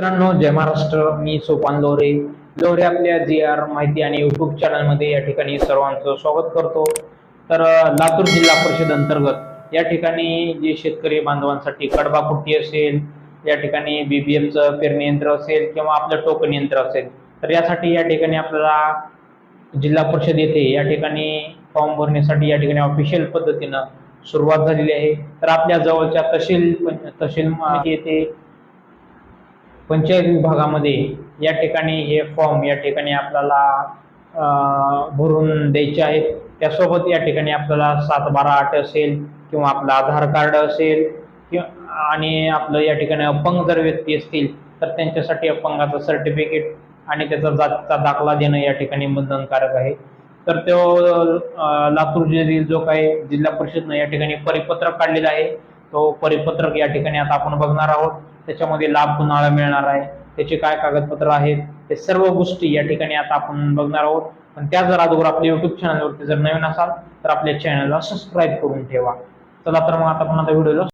मित्रांनो जय महाराष्ट्र. मी सोपान लोरे लोरे आपल्या जी आर माहिती आणि युट्यूब चॅनलमध्ये या ठिकाणी सर्वांचं स्वागत करतो. तर लातूर जिल्हा परिषद अंतर्गत या ठिकाणी जे शेतकरी बांधवांसाठी कडबा कुट्टी असेल या ठिकाणी बीबीएफचं पेरणी यंत्र असेल किंवा आपलं टोकन यंत्र असेल तर यासाठी या ठिकाणी आपल्याला जिल्हा परिषद येथे या ठिकाणी फॉर्म भरण्यासाठी या ठिकाणी ऑफिशियल पद्धतीनं सुरुवात झालेली आहे. तर आपल्या जवळच्या तहसील तहसील म्हणजे येथे पंचायत विभागामध्ये या ठिकाणी हे फॉर्म या ठिकाणी आपल्याला भरून द्यायचे आहेत. त्यासोबत या ठिकाणी आपल्याला सात बारा आठ असेल किंवा आपलं आधार कार्ड असेल किंवा आणि आपलं या ठिकाणी अपंग जर व्यक्ती असतील तर त्यांच्यासाठी अपंगाचं सर्टिफिकेट आणि त्याचा जातचा दाखला देणं या ठिकाणी बंधनकारक आहे. तर तो लातूर जिल्ह्यातील जो काही जिल्हा परिषदनं या ठिकाणी परिपत्रक काढलेलं आहे. तो परिपत्रक या ठिकाणी आता आपण बघणार आहोत. त्याच्यामध्ये लाभ कुणाला मिळणार आहे? त्याचे काय कागदपत्र आहेत? हे सर्व गोष्टी या ठिकाणी आता आपण बघणार आहोत. पण त्या जर अगोदर आपल्या युट्यूब चॅनलवरती जर नवीन असाल तर आपल्या चॅनलला सबस्क्राईब करून ठेवा. चला तर मग आता आपण आता व्हिडिओला